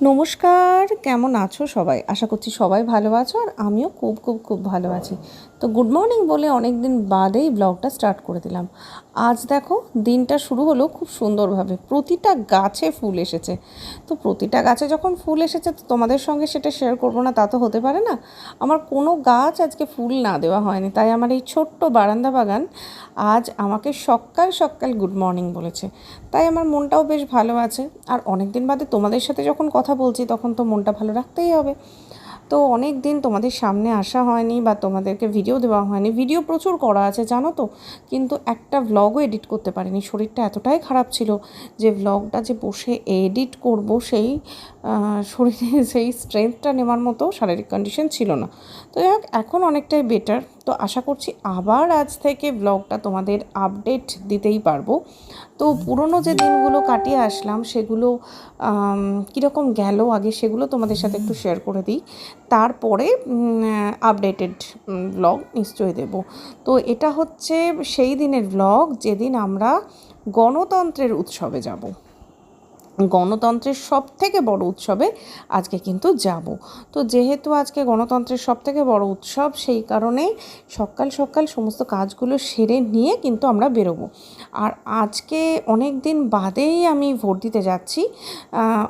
নমস্কার, কেমন আছো সবাই? আশা করছি সবাই ভালো আছো আর আমিও খুব খুব খুব ভালো আছি। তো গুড মর্নিং বলে অনেক দিন বাদেই ব্লগটা স্টার্ট করে দিলাম। আজ দেখো দিনটা শুরু হলো খুব সুন্দরভাবে। প্রতিটা গাছে ফুল এসেছে। তো প্রতিটা গাছে যখন ফুল এসেছে তো তোমাদের সঙ্গে সেটা শেয়ার করব না, তা তো হতে পারে না। আমার কোনো গাছ আজকে ফুল না দেওয়া হয়নি, তাই আমার এই ছোট্ট বারান্দা বাগান আজ আমাকে সকাল সকাল গুড মর্নিং বলেছে। তাই আমার মনটাও বেশ ভালো আছে। আর অনেক দিন বাদে তোমাদের সাথে যখন কথা বলছি তখন তো মনটা ভালো রাখতেই হবে। তো অনেক দিন তোমাদের সামনে আসা হয়নি বা তোমাদেরকে ভিডিও দেওয়া হয়নি। ভিডিও প্রচুর করা আছে, জানো তো? কিন্তু একটা ভ্লগও এডিট করতে পারিনি। শরীরটা এতটাই খারাপ ছিল যে ভ্লগটা যে বসে এডিট করব সেই শরীরে সেই স্ট্রেংথটা নেওয়ার মতো শারীরিক কন্ডিশন ছিল না। তো যাই হোক, এখন অনেকটাই বেটার তো আশা করছি আবার আজ থেকে ব্লগটা তোমাদের আপডেট দিতেই পারব। তো পুরনো যে দিনগুলো কাটিয়ে আসলাম, সেগুলো কীরকম গেল আগে সেগুলো তোমাদের সাথে একটু শেয়ার করে দিই। তারপরে আপডেটেড ব্লগ নিশ্চয়ই দেব। তো এটা হচ্ছে সেই দিনের ব্লগ যেদিন আমরা গণতন্ত্রের উৎসবে যাব। গণতন্ত্রের সব থেকে বড় উৎসবে আজকে কিন্তু যাব। তো যেহেতু আজকে গণতন্ত্রের সব থেকে বড় উৎসব, সেই কারণে সকাল সকাল সমস্ত কাজগুলো সেরে নিয়ে কিন্তু আমরা বেরোবো। আর আজকে অনেক দিন বাদেই আমি ভোট দিতে যাচ্ছি।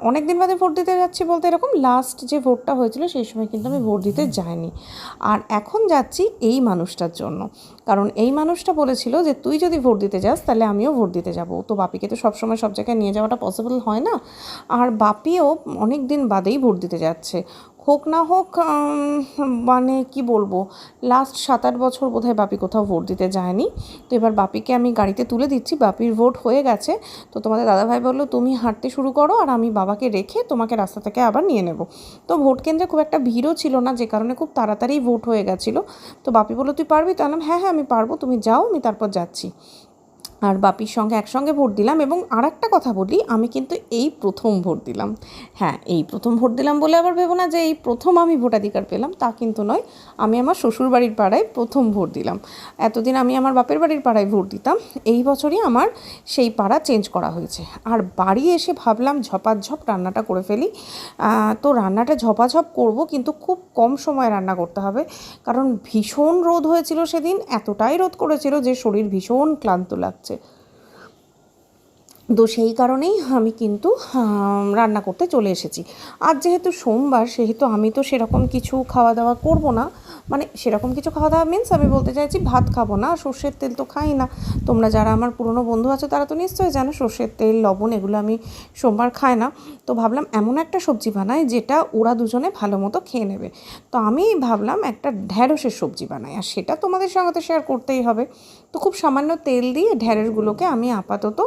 অনেক দিন বাদে ভোট দিতে যাচ্ছি বলতে এরকম লাস্ট যে ভোটটা হয়েছিল সেই সময় কিন্তু আমি ভোট দিতে যাইনি। আর এখন যাচ্ছি এই মানুষটার জন্য। কারণ এই মানুষটা বলেছিল যে, তুই যদি ভোট দিতে যাস তাহলে আমিও ভোট দিতে যাব। তো বাপিকে তো সবসময় সব জায়গায় নিয়ে যাওয়াটা পসিবল হয় না? আর বাপিও অনেক দিন বাদেই ভোট দিতে যাচ্ছে। হোক না হোক মানে কি বলব লাস্ট সাত আট বছর বোধহয় বাপি কোথাও ভোট দিতে যায়নি। তো এবার বাপিকে আমি গাড়িতে তুলে দিচ্ছি, বাপির ভোট হয়ে গেছে। তো তোমাদের দাদাভাই বলল, তুমি হাঁটতে শুরু করো আর আমি বাবাকে রেখে তোমাকে রাস্তা থেকে আবার নিয়ে নেব। তো ভোট কেন্দ্রে খুব একটা ভিড়ও ছিল না, যে কারণে খুব তাড়াতাড়ি ভোট হয়ে গেছিল। তো বাপি বলল, তুই পারবি? তো হ্যাঁ হ্যাঁ আমি পারব, তুমি যাও, আমি তারপর যাচ্ছি। আর বাপির সঙ্গে একসঙ্গে ভোট দিলাম এবং আর একটা কথা বলি, আমি কিন্তু এই প্রথম ভোট দিলাম। হ্যাঁ এই প্রথম ভোট দিলাম বলে আবার ভেবো না যে এই প্রথম আমি ভোটাধিকার পেলাম, তা কিন্তু নয়। আমি আমার শ্বশুরবাড়ির পাড়ায় প্রথম ভোট দিলাম। এতদিন আমি আমার বাপের বাড়ির পাড়ায় ভোট দিতাম। এই বছরই আমার সেই পাড়া চেঞ্জ করা হয়েছে। আর বাড়ি এসে ভাবলাম ঝপাঝপ রান্নাটা করে ফেলি। তো রান্নাটা ঝপাঝপ করব কিন্তু খুব কম সময় রান্না করতে হবে। কারণ ভীষণ রোদ হয়েছিল সেদিন, এতটাই রোদ করেছিল যে শরীর ভীষণ ক্লান্ত লাগছে। তো সেই কারণেই আমি কিন্তু রান্না করতে চলে এসেছি। আর যেহেতু সোমবার, সেহেতু আমি তো সেরকম কিছু খাওয়া দাওয়া করব না। মানে সেরকম কিছু খাওয়া দাওয়া মিন্স আমি বলতে চাইছি ভাত খাব না, সর্ষের তেল তো খাই না। তোমরা যারা আমার পুরনো বন্ধু আছো, তারা তো নিশ্চয়ই জানো সর্ষের তেল, লবণ এগুলো আমি সোমবার খাই না। তো ভাবলাম এমন একটা সবজি বানাই যেটা ওরা দুজনে ভালো মতো খেয়ে নেবে। তো আমি ভাবলাম একটা ঢ্যাঁড়সের সবজি বানাই, আর সেটা তোমাদের সঙ্গে তো শেয়ার করতেই হবে। তো খুব সামান্য তেল দিয়ে ঢ্যাঁড়সগুলোকে আমি আপাতত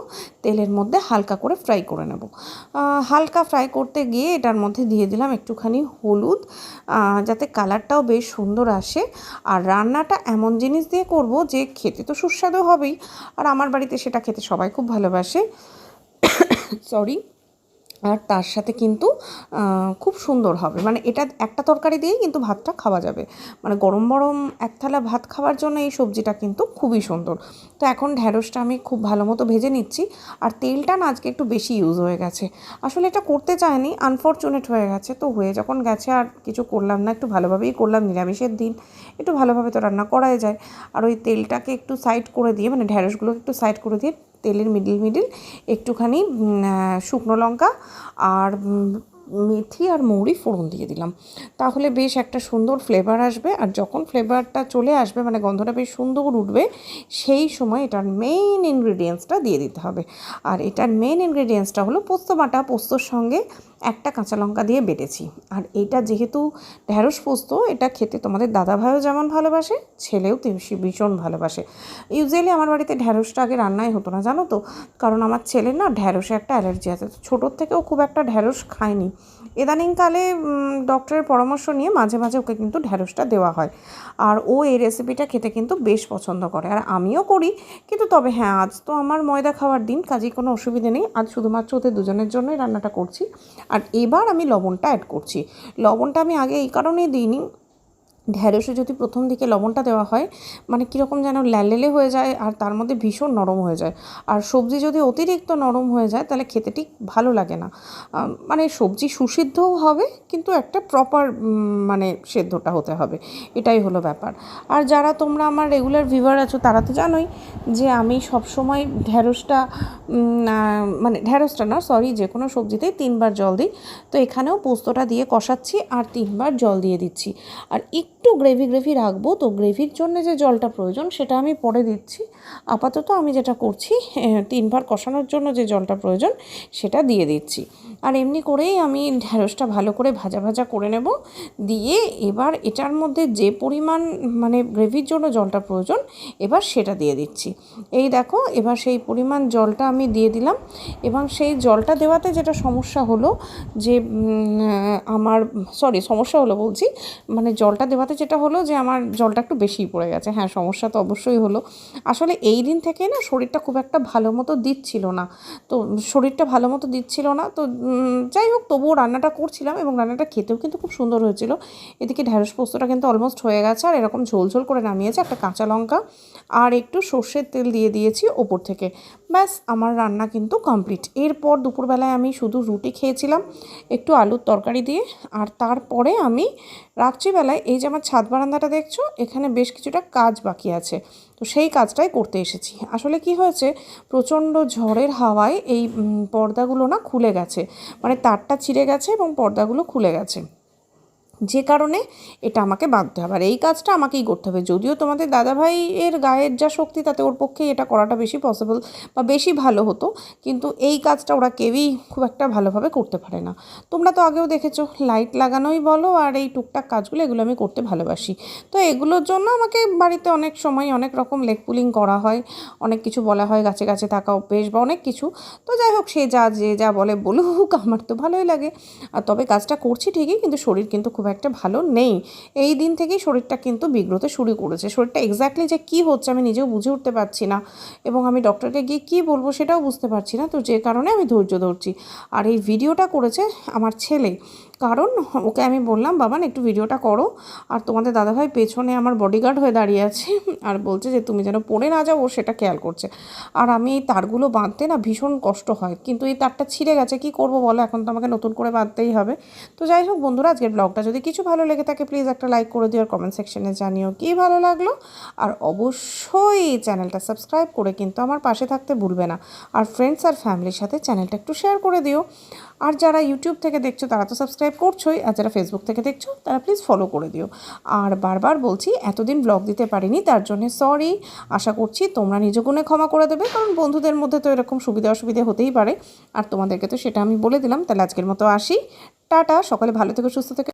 তেলের মধ্যে হালকা করে ফ্রাই করে নেব। হালকা ফ্রাই করতে গিয়ে এটার মধ্যে দিয়ে দিলাম একটুখানি হলুদ যাতে কালারটাও বেশ সুন্দর আসে। আর রান্নাটা এমন জিনিস দিয়ে করব যে খেতে তো সুস্বাদু হবেই। আর আমার বাড়িতে সেটা খেতে সবাই খুব ভালোবাসে। সরি আর তার সাথে কিন্তু খুব সুন্দর হবে। মানে এটা একটা তরকারি দিয়েই কিন্তু ভাতটা খাওয়া যাবে। মানে গরম গরম এক থালা ভাত খাওয়ার জন্য এই সবজিটা কিন্তু খুবই সুন্দর। তো এখন ঢ্যাঁড়সটা আমি খুব ভালো মতো ভেজে নিচ্ছি। আর তেলটা না আজকে একটু বেশি ইউজ হয়ে গেছে। আসলে এটা করতে চায়নি আনফর্চুনেট হয়ে গেছে। তো হয়ে যখন গেছে আর কিছু করলাম না, একটু ভালোভাবেই করলাম, নিরামিষের দিন। একটু ভালোভাবে তো রান্না করাই যায়। আর ওই তেলটাকে একটু সাইড করে দিয়ে মানে ঢ্যাঁড়সগুলোকে একটু সাইড করে দিয়ে তেলের মিডিল মিডিল একটুখানি শুকনো লঙ্কা আর মেথি আর মৌরি ফোড়ন দিয়ে দিলাম। তাহলে বেশ একটা সুন্দর ফ্লেভার আসবে আর যখন ফ্লেভারটা চলে আসবে মানে গন্ধটা বেশ সুন্দর উঠবে, সেই সময় এটার মেইন ইনগ্রিডিয়েন্টসটা দিয়ে দিতে হবে। আর এটার মেইন ইনগ্রিডিয়েন্টসটা হলো পোস্ত বাটা, পোস্তর সঙ্গে একটা কাঁচা লঙ্কা দিয়ে বেটেছি। আর এটা যেহেতু ঢ্যাঁড়স পোস্ত, এটা খেতে তোমাদের দাদাভাইও যেমন ভালোবাসে, ছেলেও ভীষণ ভালোবাসে। ইউজুয়ালি আমার বাড়িতে ঢ্যাঁড়সটা আগে রান্নাই হতো না, জানো তো? কারণ আমার ছেলের না ঢ্যাঁড়সে একটা অ্যালার্জি আছে। ছোটোর থেকেও খুব একটা ঢ্যাঁড়স খায়নি। ইদানিংকালে ডক্টরের পরামর্শ নিয়ে মাঝে মাঝে ওকে কিন্তু ঢ্যাঁড়সটা দেওয়া হয়। আর ও এই রেসিপিটা খেতে কিন্তু বেশ পছন্দ করে। আর আমিও করি, কিন্তু তবে হ্যাঁ আজ তো আমার ময়দা খাওয়ার দিন কাজেই কোনো অসুবিধে নেই। আজ শুধুমাত্র ওদের দুজনের জন্যই রান্নাটা করছি। আর এবার আমি লবণটা অ্যাড করছি। লবণটা আমি আগে এই কারণেই দিইনি ঢ্যাঁড়সে যদি প্রথম দিকে লবণটা দেওয়া হয় মানে কীরকম যেন ল্যালেলে হয়ে যায় আর তার মধ্যে ভীষণ নরম হয়ে যায়। আর সবজি যদি অতিরিক্ত নরম হয়ে যায়, তাহলে খেতে ঠিক ভালো লাগে না। মানে সবজি সুসিদ্ধও হবে, কিন্তু একটা প্রপার মানে সেদ্ধটা হতে হবে। এটাই হলো ব্যাপার। আর যারা তোমরা আমার রেগুলার ভিভার আছো, তারা তো জানোই যে আমি সবসময় ঢ্যাঁড়সটা মানে ঢ্যাঁড়সটা না সরি যে কোনো সবজিতেই তিনবার জল দিই। তো এখানেও পোস্তটা দিয়ে কষাচ্ছি আর তিনবার জল দিয়ে দিচ্ছি। আর একটু গ্রেভি গ্রেভি রাখব। তো গ্রেভির জন্য যে জলটা প্রয়োজন, সেটা আমি পরে দিচ্ছি। আপাতত আমি যেটা করছি, তিনবার কষানোর জন্য যে জলটা প্রয়োজন, সেটা দিয়ে দিচ্ছি। আর এমনি করেই আমি ঢ্যাঁড়সটা ভালো করে ভাজা ভাজা করে নেব। দিয়ে এবার এটার মধ্যে যে পরিমাণ মানে গ্রেভির জন্য জলটা প্রয়োজন, এবার সেটা দিয়ে দিচ্ছি। এই দেখো, এবার সেই পরিমাণ জলটা আমি দিয়ে দিলাম। এবং সেই জলটা দেওয়াতে যেটা সমস্যা হলো যে আমার সরি সমস্যা হলো বলছি মানে জলটা দেওয়াতে যেটা হলো যে আমার জলটা একটু বেশিই পড়ে গেছে। হ্যাঁ সমস্যা তো অবশ্যই হলো। আসলে এই দিন থেকে না শরীরটা খুব একটা ভালো মতো দিচ্ছিল না। তো শরীরটা ভালো মতো দিচ্ছিল না। তো যাই হোক, তবুও রান্নাটা করছিলাম এবং রান্নাটা খেতেও কিন্তু খুব সুন্দর হয়েছিল। এদিকে ঢ্যাঁড়স পোস্তটা কিন্তু অলমোস্ট হয়ে গেছে আর এরকম ঝোল ঝোল করে নামিয়েছে একটা কাঁচা লঙ্কা। আর একটু সর্ষের তেল দিয়ে দিয়েছি ওপর থেকে। ব্যাস, আমার রান্না কিন্তু কমপ্লিট এরপর দুপুরবেলায় আমি শুধু রুটি খেয়েছিলাম, একটু আলুর তরকারি দিয়ে, আর তারপরে আমি রাত্রিবেলায় এই যে আমার ছাদ বারান্দাটা দেখছ, এখানে বেশ কিছুটা কাজ বাকি আছে। তো সেই কাজটাই করতে এসেছি। আসলে কি হয়েছে, প্রচণ্ড ঝড়ের হাওয়ায় এই পর্দাগুলো না খুলে গেছে। মানে তারটা ছিঁড়ে গেছে এবং পর্দাগুলো খুলে গেছে। যে কারণে এটা আমাকে বাঁধতে হবে। আর এই কাজটা আমাকেই করতে হবে। যদিও তোমাদের দাদাভাই এর গায়ের যা শক্তি, তাতে ওর পক্ষে এটা করাটা বেশি পসিবল বা বেশি ভালো হতো। কিন্তু এই কাজটা ওরা কেউই খুব একটা ভালোভাবে করতে পারে না। তোমরা তো আগেও দেখেছ লাইট লাগানোই বলো আর এই টুকটাক কাজগুলো, এগুলো আমি করতে ভালোবাসি। তো এগুলোর জন্য আমাকে বাড়িতে অনেক সময় অনেক রকম লেগ পুলিং করা হয়। অনেক কিছু বলা হয়, গাছে গাছে থাকা অভ্যেস বা অনেক কিছু। তো যাই হোক, সে যা, যে যা বলে বলুক, আমার তো ভালোই লাগে। আর তবে কাজটা করছি ঠিকই, কিন্তু শরীর কিন্তু খুব একটা ভালো নেই। এই দিন থেকেই শরীরটা কিন্তু বিগ্রতে শুরু করেছে। শরীরটা এক্স্যাক্টলি যে কী হচ্ছে আমি নিজেও বুঝে উঠতে পারছি না এবং আমি ডক্টরকে গিয়ে কী বলব সেটাও বুঝতে পারছি না। তো যে কারণে আমি ধৈর্য ধরছি। আর এই ভিডিওটা করেছে আমার ছেলে। কারণ ওকে আমি বললাম বাবান একটু ভিডিওটা করো। আর তোমাদের দাদাভাই পেছনে আমার বডিগার্ড হয়ে দাঁড়িয়ে আছে আর বলছে যে, তুমি যেন পড়ে না যাও, ও সেটা খেয়াল করছে। আর আমি এই তারগুলো বাঁধতে না ভীষণ কষ্ট হয়। কিন্তু এই তারটা ছিঁড়ে গেছে, কি করব বলো? এখন তো আমাকে নতুন করে বাঁধতেই হবে। তো যাই হোক বন্ধুরা, আজকের ব্লগটা যদি কিছু ভালো লেগে থাকে প্লিজ একটা লাইক করে দিও আর কমেন্ট সেকশনে জানিও কি ভালো লাগল। আর অবশ্যই চ্যানেলটা সাবস্ক্রাইব করে কিন্তু আমার পাশে থাকতে ভুলবে না। আর ফ্রেন্ডস আর ফ্যামিলির সাথে চ্যানেলটা একটু শেয়ার করে দিও। আর যারা ইউটিউব থেকে দেখছ, তারা তো সাবস্ক্রাইব করছোই। আর যারা ফেসবুক থেকে দেখছ, তারা প্লিজ ফলো করে দিও। আর বারবার বলছি, এতদিন ব্লগ দিতে পারিনি, তার জন্য সরি আশা করছি তোমরা নিজ গুণে ক্ষমা করে দেবে, কারণ বন্ধুদের মধ্যে তো এরকম সুবিধা অসুবিধা হতেই পারে। আর তোমাদেরকে তো সেটা আমি বলে দিলাম, তাহলে আজকের মতো আসি। টাটা, সকালে ভালো থেকে, সুস্থ থেকে।